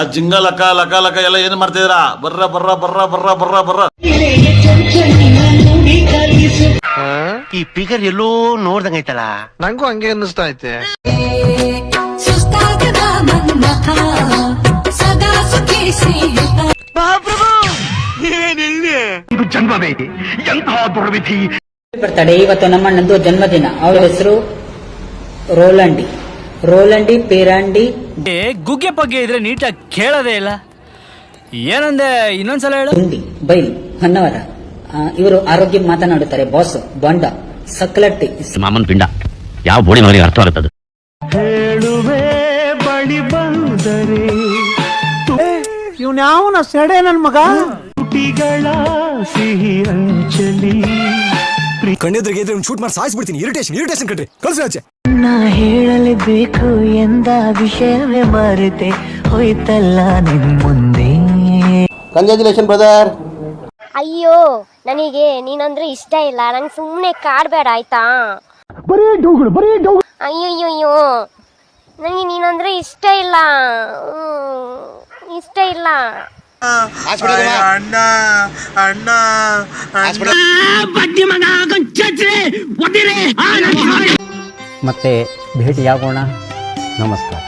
ಆ ಜಿಂಗ ಲಕ ಲಕ ಲಕ ಎಲ್ಲ ಏನ್ ಮಾಡ್ತಿದ್ರ? ಬರ್ರ ಬರ್ರ ಬರ್ರ ಬರ್ರ ಬರ್ರ ಬರ್ರ. ಈ ಫಿಗರ್ ಎಲ್ಲೋ ನೋಡ್ದಂಗೈತಲ್ಲ ನಂಗೂ ಹಂಗೆ ಅನ್ನಿಸ್ತಾ ಐತೆ. ಇದು ಜನ್ಮವೇ ಸ್ನೇಹಿತ ಬರ್ತಾಳೆ ಇವತ್ತು ನಮ್ಮಣ್ಣಂದು ಜನ್ಮದಿನ. ಅವ್ರ ಹೆಸರು ರೋಲಂಡಿ. ರೋಲಂಡಿ ಪೇರಾಂಡಿ. ಏ ಗುಗ್ಗೆ ಪಗ್ಗೆ ಇದ್ರೆ ನೀಟಾಗಿ ಕೇಳೋದೇ ಇಲ್ಲ. ಏನಂದೆ ಇನ್ನೊಂದ್ಸಲ ಹೇಳು. ಗುಂಡಿ ಬೈಲ್ ಹೊನ್ನವರ ಆ, ಇವರು ಆರೋಗ್ಯ ಮಾತನಾಡುತ್ತಾರೆ ಬಾಸ್ ಬಂಡ ಸಕ್ಲಟ್ಟಿ. ಮಾಮನ್ ಪಿಂಡ ಯಾವ ಬೋಡಿ ಮಗನಿಗೆ ಅರ್ಥವಾಗುತ್ತದೆ ಕಣ್ಣೆದ್ರಿಗೆ ಶೂಟ್ ಮಾಡಿ ಸಾಯಿಸ್ಬಿಡ್ತೀನಿ. ಇರಿಟೇಷನ್ ಇರಿಟೇಷನ್ ಕಟ್ರಿ ಕಳ್ಸಿ ಆಚೆ. ನಾ ಹೇಳಲೇಬೇಕು ಎಂದ ವಿಷಯವೇ ಮರೆತೆ ಹೋಯ್ತಲ್ಲ ನಿನ್ ಮುಂದೆ ಕಂಗ್ರಾಚುಲೇಷನ್ ಬ್ರದರ್ ಅಯ್ಯೋ ನನಗೆ ನೀನಂದ್ರೆ ಇಷ್ಟ ಇಲ್ಲ. ನಂಗೆ ಸುಮ್ಮನೆ ಕಾಡ್ಬೇಡ ಆಯ್ತಾ? ಅಯ್ಯಯ್ಯೋ ನನಗೆ ನೀನಂದ್ರೆ ಇಷ್ಟ ಇಲ್ಲ. ಇಷ್ಟ ಇಲ್ಲ. ಮತ್ತೆ ಭೇಟಿಯಾಗೋಣ ನಮಸ್ಕಾರ